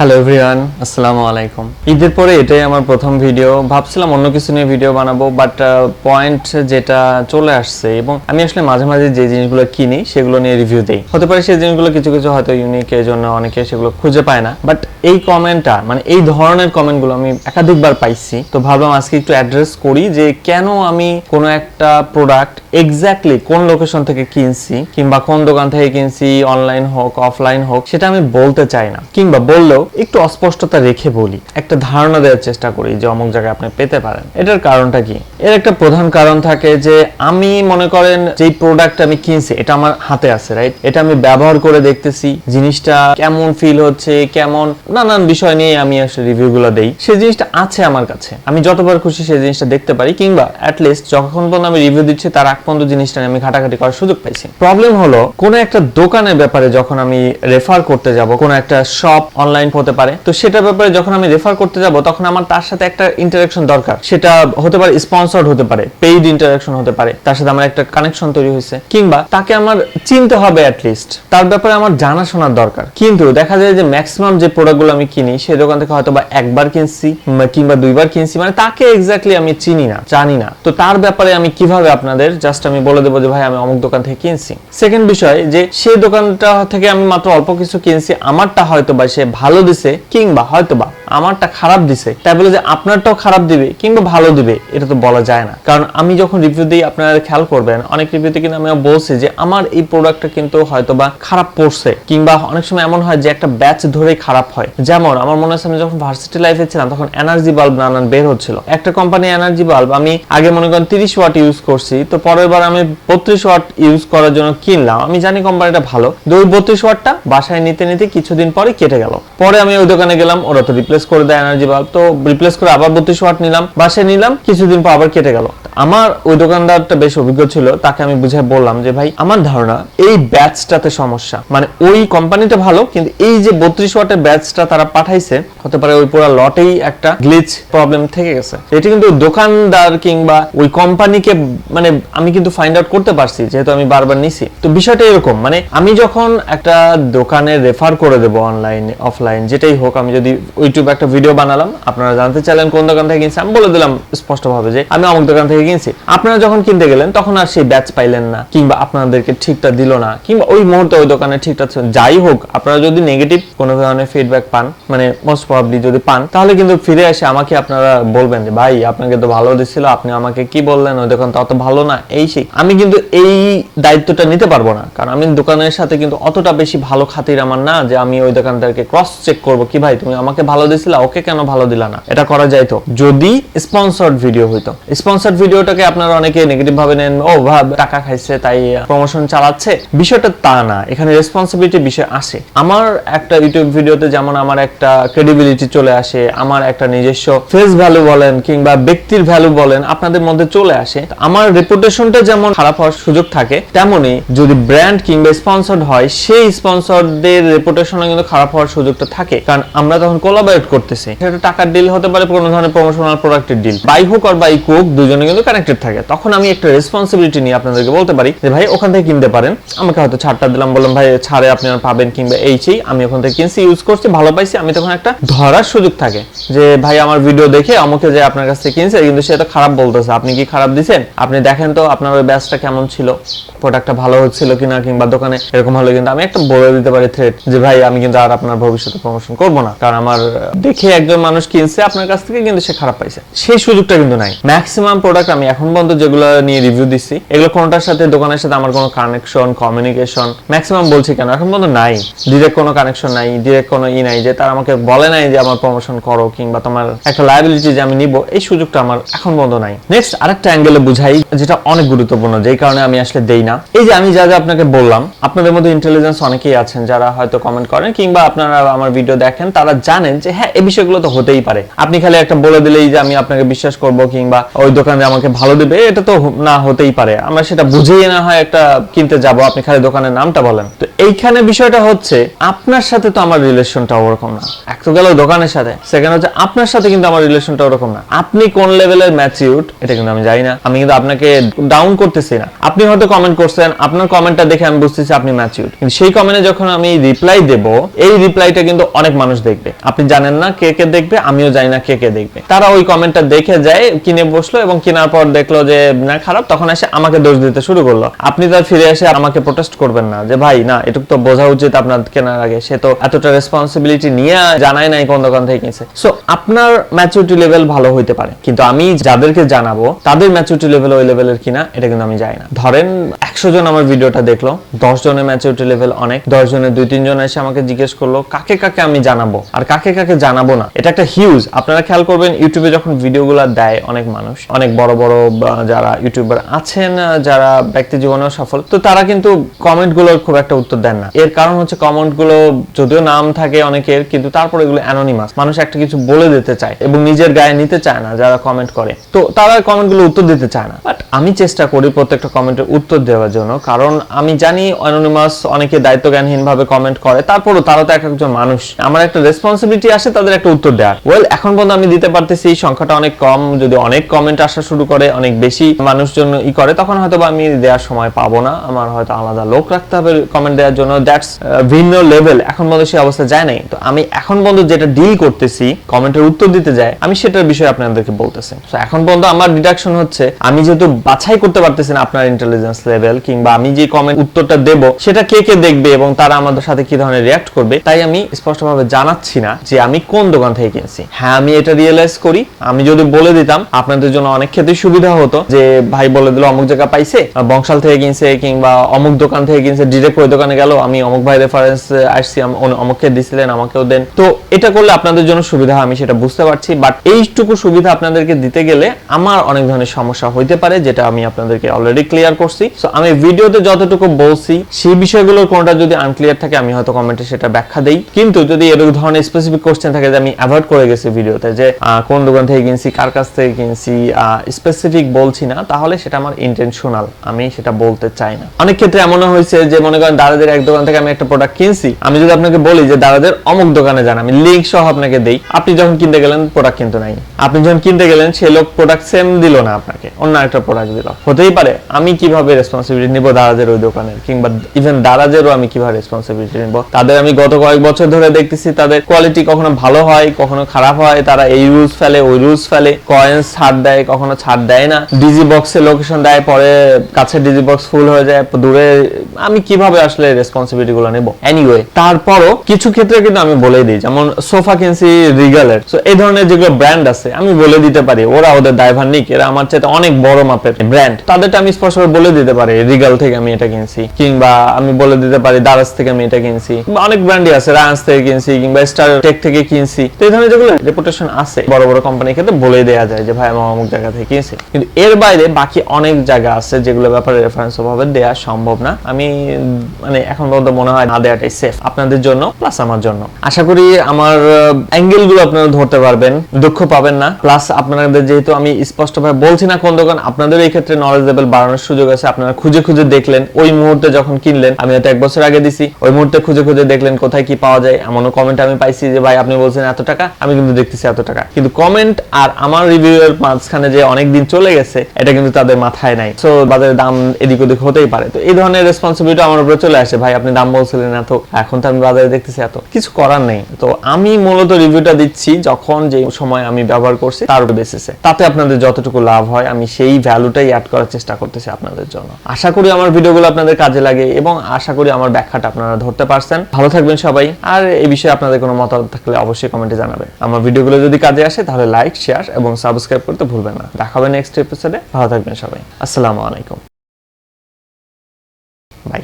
Hello everyone আসসালামু আলাইকুম ঈদের পরে এটাই আমার প্রথম ভিডিও ভাবছিলাম অন্য কিছু নিয়ে ভিডিও বানাবো বাট পয়েন্ট যেটা চলে আসছে এবং আমি আসলে মাঝে মাঝে যে জিনিসগুলো কিনি, সেগুলো নিয়ে রিভিউ দিই। হতে পারে সেই জিনিসগুলো কিছু কিছু হয়তো ইউনিক এর জন্য অনেকে সেগুলো খুঁজে পায় না। বাট এই কমেন্টটা মানে এই ধরনের কমেন্টগুলো আমি একাধিকবার পাইছি। তো ভাবলাম আজকে একটু অ্যাড্রেস করি যে কেন আমি কোনো একটা প্রোডাক্ট এক্স্যাক্টলি কোন লোকেশন থেকে কিনছি, কিংবা কোন দোকান থেকে কিনছি অনলাইন হোক অফলাইন হোক, সেটা আমি বলতে চাই না। কিংবা বললেও একটু অস্পষ্টতা রেখে বলি, একটা ধারণা দেওয়ার চেষ্টা করি যে অমুক জায়গায় আপনি পেতে পারেন। এটার কারণটা কি? এর একটা প্রধান কারণ থাকে যে আমি মনে করেন যেই প্রোডাক্ট আমি কিনছি, এটা আমার হাতে আছে রাইট এটা আমি ব্যবহার করে দেখতেছি, জিনিসটা কেমন ফিল হচ্ছে, কেমন নানান বিষয় নিয়ে আমি আসলে রিভিউ গুলো দেই, সেই জিনিসটা আছে আমার কাছে। আমি যতবার খুশি সেই জিনিসটা দেখতে পারি, কিংবা অ্যাটলিস্ট যখন পর্যন্ত আমি রিভিউ দিচ্ছি, তার আগ পর্যন্ত জিনিসটা আমি ঘাটাঘাটি করার সুযোগ পাইছি। প্রবলেম হলো, কোনো একটা দোকানের ব্যাপারে যখন আমি রেফার করতে যাব, কোনো একটা শপ অনলাইন হতে পারে। তো সেটার ব্যাপারে যখন আমি রেফার করতে যাব, তখন আমার তার সাথে একটা ইন্টারাকশন দরকার। সেটা হতে পারে স্পন্সর্ড হতে পারে পেইড ইন্টারাকশন হতে পারে, তার সাথে আমার একটা কানেকশন তৈরি হয়েছে। কিংবা তাকে আমার চিনতে হবে অ্যাটলিস্ট তার ব্যাপারে আমার জানাশোনার দরকার। কিন্তু দেখা যায় যে ম্যাক্সিমাম যে প্রোডাক্টগুলো আমি কিনি, সেই দোকান থেকে হয়তো বা একবার কিনছি, কিংবা দুইবার কিনছি মানে তাকে এক্স্যাক্টলি আমি চিনি না, জানি না। তো তার ব্যাপারে আমি কীভাবে আপনাদের জাস্ট আমি বলে দেবো যে, ভাই, আমি অমুক দোকান থেকে কিনছি। সেকেন্ড বিষয়, যে সেই দোকানটা থেকে আমি মাত্র অল্প কিছু কিনছি, আমারটা হয়তো বা সে ভালো দিছে কিংবা হয়তো বা আমারটা খারাপ দিছে, তাই বলে যে আপনারটাও খারাপ দিবে কিংবা ভালো দিবে, এটা তো বলা যায় না। কারণ আমি যখন রিভিউ দিই, আপনারা খেয়াল করবেন, অনেক রিভিউতে কিন্তু আমি বলছি যে আমার এই প্রোডাক্টটা কিন্তু হয়তো বা খারাপ পড়ছে, কিংবা অনেক সময় এমন হয় যে একটা ব্যাচ ধরেই খারাপ হয়। যেমন আমার মনে আছে আমি যখন ভার্সিটি লাইফে ছিলাম, তখন এনার্জি বাল্ব নানান বের হচ্ছিল। একটা কোম্পানি এনার্জি বাল্ব আমি আগে মনে করেন তিরিশ ওয়াট ইউজ করছি, তো পরের বার আমি বত্রিশ ওয়াট ইউজ করার জন্য কিনলাম। আমি জানি কোম্পানিটা ভালো ওই বত্রিশ ওয়াটটা বাসায় নিতে নিতে কিছুদিন পরে কেটে গেল। পরে আমি ওই দোকানে গেলাম, ওরা তো রিপ্লেস করে দেয় এনার্জি বাল্ব তো রিপ্লেস করে আবার বত্রিশ ওয়াট নিলাম বাসে নিলাম, কিছুদিন পর আবার কেটে গেল। আমার ওই দোকানদারটা বেশ অভিজ্ঞ ছিল, তাকে আমি বুঝাই বললাম যে, ভাই, আমার ধারণা এই ব্যাচটাতে সমস্যা। মানে ওই কোম্পানিটা ভালো, কিন্তু এই যে বত্রিশ ওয়াটের ব্যাচটা তারা পাঠাইছে, হতে পারে ওই পুরো লটেই একটা গ্লিচ প্রবলেম থেকে গেছে। এটা কিন্তু দোকানদার কিংবা ওই কোম্পানিকে মানে আমি কিন্তু ফাইন্ড আউট করতে পারছি, যেহেতু আমি বারবার নিছি। তো বিষয়টা এরকম মানে আমি যখন একটা দোকানে রেফার করে দেবো অনলাইন অফলাইন যেটাই হোক, আমি যদি ইউটিউবে একটা ভিডিও বানালাম, আপনারা জানতে চাইলেন কোন দোকান থেকে কিনছি, আমি বলে দিলাম স্পষ্টভাবে যে, আমি অমুক দোকান থেকে কিনছি আপনারা যখন কিনতে গেলেন, তখন আর সেই ব্যাচ পাইলেন না, কিংবা আপনাদেরকে ঠিকটা দিল না, কিংবা ওই মুহূর্তে ওই দোকানে ছিল। যাই হোক, আপনারা যদি নেগেটিভ কোনো ধরনের ফিডব্যাক পান মানে মোস্ট প্রবাবলি যদি পান, তাহলে কিন্তু ফিরে এসে আমাকে আপনারা বলবেন যে, ভাই, আপনাকে তো ভালো দিছিল, আপনি আমাকে কি বললেন? ওই দোকান তো অত ভালো না। এই সেই। আমি কিন্তু এই দায়িত্বটা নিতে পারব না, কারণ আমি দোকানের সাথে কিন্তু অতটা বেশি ভালো খাতির আমার না, যে আমি ওই দোকানদারকে ক্রস চেক করব কি, ভাই, তুমি আমাকে ভালো দিছিলা, ওকে কেন ভালো দিলা না? এটা করা যাইতো। যদি স্পন্সর্ড ভিডিও হইতো। স্পন্সর্ড ভিডিওটাকে আপনারা অনেকে নেগেটিভ ভাবে নেন, ও ভাব টাকা খাইছে, তাই প্রমোশন চালাচ্ছে। বিষয়টা তা না, এখানে রেসপন্সিবিলিটি বিষয় আসে আমার একটা ইউটিউব ভিডিওতে যেমন আমার একটা ক্রেডিবিলিটি চলে আসে, আমার একটা নিজস্ব ফেস ভ্যালু বলেন কিংবা ব্যক্তির ভ্যালু বলেন আপনাদের মধ্যে চলে আসে। আমার রেপুটেশনটা যেমন খারাপ হওয়ার সুযোগ থাকে, তেমনি যদি ব্র্যান্ড কিংবা স্পন্সর্ড হয়, সেই স্পন্সরদের রেপুটেশনও কিন্তু খারাপ হওয়ার সুযোগটা থাকে। কারণ আমরা তখন কোলাবরেট করতেছি। সেটা টাকার ডিল হতে পারে কোনো ধরনের প্রমোশনাল প্রোডাক্টের ডিল বাই হোক আর বাই কোক দুজনে কিন্তু কানেক্টেড থাকে, তখন আমি একটা রেসপন্সিবিলিটি নিয়ে আপনাদেরকে বলতে পারি যে, ভাই, ওখান থেকে কিনতে পারেন। আমাকে হয়তো ছাড়টা দিলাম, বললাম, ভাই, ছাড়ে আপনারা পাবেন কিংবা এই সেই, আমি ওখান থেকে কিনছি ইউজ করছি, ভালো পাইছি। আমি তখন একটা ধরার সুযোগ থাকে যে, ভাই, আমার ভিডিও দেখে আমাকে যে আপনার কাছ থেকে কিনছে, কিন্তু সে তো খারাপ বলতেছে। আপনি কি খারাপ দিছেন? আপনি দেখেন তো আপনার ওই ব্যাচটা কেমন ছিল। প্রোডাক্টটা ভালো হচ্ছিল কিনা কিংবা দোকানে এরকম হলে কিন্তু আমি একটা বলে দিতে পারি থ্রেট যে, ভাই, আমি কিন্তু আর আপনার ভবিষ্যতে প্রমোশন করব না। কারণ আমার, দেখে একজন মানুষ কিনছে আপনার কাছ থেকে, কিন্তু সে খারাপ পাইছে। সেই সুযোগটা কিন্তু নাই। ম্যাক্সিমাম প্রোডাক্ট আমি এখন পর্যন্ত যেগুলো নিয়ে রিভিউ দিচ্ছি এগুলো কোনটার সাথে, দোকানের সাথে আমার কোনো কানেকশন কমিউনিকেশন ম্যাক্সিমাম বলছি কেন, এখন পর্যন্ত নাই। ডিরেক্ট কোনো কানেকশন নাই ডিরেক্ট কোনো ই নাই যে তারা আমাকে বলে নাই যে আমার প্রমোশন করো কিংবা তোমার একটা লায়াবিলিটি যে আমি নিব, এই সুযোগটা আমার এখন পর্যন্ত নাই। নেক্সট আরেকটা অ্যাঙ্গেলে বুঝাই, যেটা অনেক গুরুত্বপূর্ণ, যেই কারণে আমি আসলে দেই না। এই যে আমি যা যা আপনাকে বললাম, আপনাদের মধ্যে ইন্টেলিজেন্স অনেকেই আছেন যারা হয়তো কমেন্ট করেন কিংবা আপনারা আমার ভিডিও দেখেন, তারা জানেন যে হ্যাঁ এই বিষয়গুলো তো হতেই পারে। আপনি খালি একটা বলে দিলেই যে আমি আপনাকে বিশ্বাস করব কিংবা ওই দোকানে আমাকে ভালো দেবে, এটা তো না হতেই পারে। আমরা সেটা বুঝেই না হয় একটা কিনতে যাব। আপনি খালি দোকানের নামটা বলেন। তো এইখানে বিষয়টা হচ্ছে, আপনার সাথে তো আমার রিলেশনটা ওরকম না। এক তো গেল দোকানের সাথে সেকেন্ড হচ্ছে আপনার সাথে কিন্তু আমার রিলেশনটা ওরকম না। আপনি কোন লেভেলের ম্যাচিউড এটা কিন্তু আমি জানি না, আমি কিন্তু আপনাকে ডাউন করতেছি না। আপনি হয়তো কমেন্ট করছেন, আপনার কমেন্টটা দেখে আমি বুঝতেছি আপনি ম্যাচিউড কিন্তু সেই কমেন্টে যখন আমি রিপ্লাই দেব, এই রিপ্লাইটা কিন্তু অনেক মানুষ দেখবে। আপনি জানেন না কে কে দেখবে, আমিও জানি না কে কে দেখবে। তারা ওই কমেন্টটা দেখে যায়, কিনে বসল এবং কেনার পর দেখল যে, না, খারাপ। তখন এসে আমাকে দোষ দিতে শুরু করল। আপনি তার ফিরে এসে আমাকে প্রোটেস্ট করবেন না যে, ভাই, না এটুকু তো বোঝা উচিত আপনার কেনার আগে। সে তো এতটা রেসপন্সিবিলিটি নিয়ে জানাই নাই কোন দোকান থেকে কিনছে সো আপনার ম্যাচুরিটি লেভেল ভালো হইতে পারে। কিন্তু আমি যাদেরকে জানাব, তাদের ম্যাচুরিটি লেভেল ওই লেভেলের কিনা, এটা কিন্তু আমি জানি না। ধরেন, একশো জন আমার ভিডিওটা দেখল, দশ জনের ম্যাচুরিটি লেভেল অনেক, দশ জনের দুই, তিন জন এসে আমাকে জিজ্ঞেস করল, কাকে কাকে আমি জানাব? আর কাকে কাকে জানাব না? এটা একটা হিউজ আপনারা খেয়াল করবেন ইউটিউবে যখন ভিডিওগুলো দেয় অনেক মানুষ, অনেক বড় বড় যারা ইউটিউবার আছেন, যারা ব্যক্তি জীবনেও সফল, তো তারা কিন্তু কমেন্টগুলোর খুব একটা উত্তর দেন না। এর কারণ হচ্ছে কমেন্টগুলো যদিও নাম থাকে অনেকের, কিন্তু তারপর এগুলো অ্যানোনিমাস মানুষ একটা কিছু বলে দিতে চায় এবং নিজের গায়ে নিতে চায় না যারা কমেন্ট করে। তো তারা কমেন্টগুলো উত্তর দিতে চায় না। আমি চেষ্টা করি প্রত্যেকটা কমেন্টের উত্তর দেওয়ার জন্য, কারণ আমি জানি অ্যানোনিমাস অনেকে দায়িত্ব জ্ঞানহীন ভাবে কমেন্ট করে, তারপরও তারা তো এক একজন মানুষ। আমার একটা রেসপন্সিবিলিটি আসে তাদের একটা উত্তর দেওয়ার। ওয়েল এখন পর্যন্ত আমি দিতে পারতেছি এই সংখ্যাটা অনেক কম, যদি অনেক কমেন্ট আসা শুরু করে, অনেক বেশি মানুষজন ই করে, তখন হয়তো আমি দেওয়ার সময় পাবো না। আমার হয়তো আলাদা লোক রাখতে হবে কমেন্ট দেওয়ার জন্য। দ্যাটস ভিন্ন লেভেল এখন পর্যন্ত সেই অবস্থা যায় নাই। তো আমি এখন পর্যন্ত যেটা ডিল করতেছি কমেন্টের উত্তর দিতে যায়, আমি সেটার বিষয়ে আপনাদেরকে বলতেছি। তো এখন পর্যন্ত আমার ডিডাকশন হচ্ছে, আমি যেহেতু বাছাই করতে পারতেছি না আপনার ইন্টেলিজেন্স লেভেল কিংবা আমি যে কমেন্ট উত্তরটা দেব, সেটা কে কে দেখবে এবং তারা আমাদের সাথে কি ধরনের রিয়াক্ট করবে, তাই আমি স্পষ্টভাবে জানাচ্ছি না যে আমি কোন দোকান থেকে কিনছি। হ্যাঁ আমি এটা রিয়েলাইজ করি। আমি যদি বলে দিতাম, আপনাদের জন্য অনেক ক্ষেত্রে সুবিধা হতো যে ভাই বলে দিল, অমুক জায়গা পাইছে বংশাল থেকে কিনছে কিংবা অমুক দোকান থেকে কিনছে ডিরেক্ট ওই দোকানে গেল, আমি অমুক ভাই রেফারেন্স আসছি অমুককে দিছিলেন, আমাকেও দেন। তো এটা করলে আপনাদের জন্য সুবিধা আমি সেটা বুঝতে পারছি বাট এইটুকু সুবিধা আপনাদেরকে দিতে গেলে আমার অনেক ধরনের সমস্যা হইতে পারে যেটা আমি আপনাদেরকে অলরেডি ক্লিয়ার করছি। সো আমি ভিডিওতে যতটুকু বলছি, সেই বিষয়গুলোর কোনটা যদি আনক্লিয়ার থাকে, আমি হয়তো কমেন্টে সেটা ব্যাখ্যা দেই। কিন্তু যদি এরকম ধরনের স্পেসিফিক কোশ্চেন থাকে যে আমি অ্যাভয়েড করে গেছি ভিডিওতে, যে কোন দোকান থেকে কিনছি, কার কাছ থেকে কিনছি স্পেসিফিক বলছি না, তাহলে সেটা আমার ইন্টেনশনাল আমি সেটা বলতে চাই না। অনেক ক্ষেত্রে এমনও হয়েছে যে, মনে করেন দাদাদের এক দোকান থেকে আমি একটা প্রোডাক্ট কিনছি, আমি যদি আপনাকে বলি যে, দাদাদের অমুক দোকানে যান, আমি লিঙ্ক সহ আপনাকে দেই। আপনি যখন কিনতে গেলেন প্রোডাক্ট কিন্তু নাই। আপনি যখন কিনতে গেলেন, সেই লোক প্রোডাক্ট সেম দিল না আপনাকে, অন্য একটা প্রোডাক্ট দিল হতেই পারে, আমি কীভাবে রেসপন্সিবিলিটি নিব দাদাদের ওই দোকানের কিংবা ইভেন দাদাদেরও আমি কীভাবে রেসপন্সিবিলিটি নিব? তাদের আমি গত কয়েক বছর ধরে দেখতেছি, তাদের কোয়ালিটি কখনো ভালো হয়, কখনো খারাপ হয়, তারা এই রুলস ফেলে, ওই রুলস ফেলে কয়েন্স ছাড় দেয়, কখনো ছাড় দেয় না। ডিজি বক্সে লোকেশন দেয়, পরে কাছে ডিজি বক্স ফুল হয়ে যায়, দূরে আমি কীভাবে আসলে রেসপন্সিবিলিটি গুলো নেব? এনিওয়ে তারপরও কিছু ক্ষেত্রে কিন্তু আমি বলে দিই, যেমন সোফা কিনছি রিগালের তো এই ধরনের যেগুলো ব্র্যান্ড আছে, আমি বলে দিতে পারি, ওরা ওদের ড্রাইভার নিক, এরা আমার চাইতে অনেক বড় মাপের ব্র্যান্ড তাদেরটা আমি স্পষ্ট করে বলে দিতে পারি রিগাল থেকে আমি এটা কিনছি, কিংবা আমি বলে দিতে পারি দারাজ থেকে আমি এটা কিনছি, অনেক ব্র্যান্ডই আছে রায়ান্স থেকে কিনছি, কিংবা স্টার টেক থেকে কিনছি। তো এই ধরনের যেগুলো রেপুটেশন আছে, বড় বড় কোম্পানির ক্ষেত্রে বলে দেওয়া যায় যে, ভাই আমার অমুক জায়গা থেকে কিনছি। কিন্তু এর বাইরে বাকি অনেক জায়গা আছে যেগুলো ব্যাপারে রেফারেন্স ভাবে দেওয়া সম্ভব না। আমি মানে এখন পর্যন্ত মনে হয় না দেওয়াটাই সেফ আপনাদের জন্য প্লাস আমার জন্য। আশা করি আমার অ্যাঙ্গেলগুলো আপনারা ধরতে পারবেন, দুঃখ পাবেন না। প্লাস আপনাদের যেহেতু আমি স্পষ্টভাবে বলছি না কোন দোকান, আপনাদের এই ক্ষেত্রে নলেজ লেভেল বাড়ানোর সুযোগ আছে। আপনারা খুঁজে খুঁজে দেখলেন, ওই মুহূর্তে যখন কিনলেন, আমি হয়তো এক বছর আগে দিছি, ওই মুহূর্তে খুঁজে খুঁজে দেখলেন কোথায় কি পাওয়া যায়। এমনও কমেন্ট আমি পাইছি যে, ভাই, আপনি বলছেন এত টাকা, আমি কিন্তু দেখতেছি এত টাকা। কিন্তু কমেন্ট আর আমার রিভিউ এর মাঝখানে যে অনেক দিন চলে গেছে, এটা কিন্তু তাদের মাথায় নাই। সো বাজারের দাম এদিক ওদিক হতেই পারে। তো এই ধরনের রেসপন্সিবিলিটি আমার উপরে চলে আসে। ভাই, আপনি দাম বলছিলেন এত, এখন তো আমি বাজারে দেখতেছি এত। কিছু করার নেই। তো আমি মূলত রিভিউটা দিচ্ছি যখন যে সময় আমি ব্যবহার করছি, তার উপর বেসিসে তাতে আপনাদের যতটুকু লাভ হয়, আমি সেই ভ্যালুটাই অ্যাড করার চেষ্টা করতেছি আপনাদের জন্য। আশা করি আমার ভিডিওগুলো আপনাদের কাজে লাগে এবং আশা করি আমার ব্যাখ্যাটা আপনারা ধরতে পারছেন। ভালো থাকবেন সবাই। আর এই বিষয়ে আপনাদের কোনো মতামত থাকলে অবশ্যই কমেন্টে জানাবেন। আমার ভিডিওগুলো যদি কাজে আসে, তাহলে লাইক শেয়ার এবং সাবস্ক্রাইব করতে ভুলবেন না। দেখা হবে নেক্সট এপিসোডে ভালো থাকবেন সবাই। আসসালামু আলাইকুম। বাই